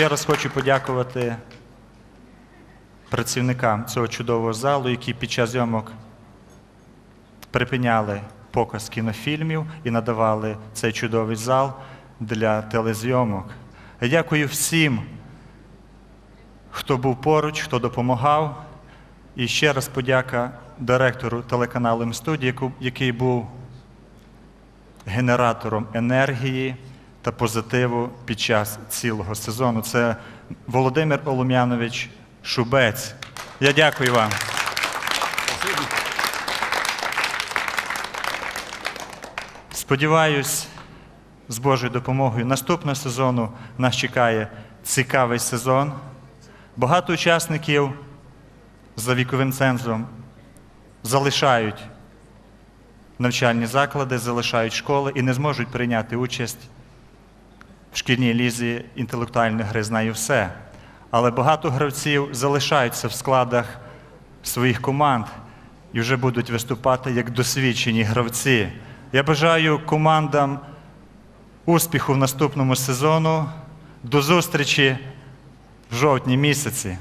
Ще раз хочу подякувати працівникам цього чудового залу, які під час зйомок припиняли показ кінофільмів і надавали цей чудовий зал для телезйомок. Дякую всім, хто був поруч, хто допомагав. І ще раз подяка директору телеканалу М-студії, який був генератором енергії та позитиву під час цілого сезону. Це Володимир Олум'янович Шубець. Я дякую вам. Сподіваюсь, з Божою допомогою наступного сезону нас чекає цікавий сезон. Багато учасників за віковим цензом залишають навчальні заклади, залишають школи і не зможуть прийняти участь в шкільній лізі інтелектуальної гри знаю все. Але багато гравців залишаються в складах своїх команд і вже будуть виступати як досвідчені гравці. Я бажаю командам успіху в наступному сезону. До зустрічі в жовтні місяці.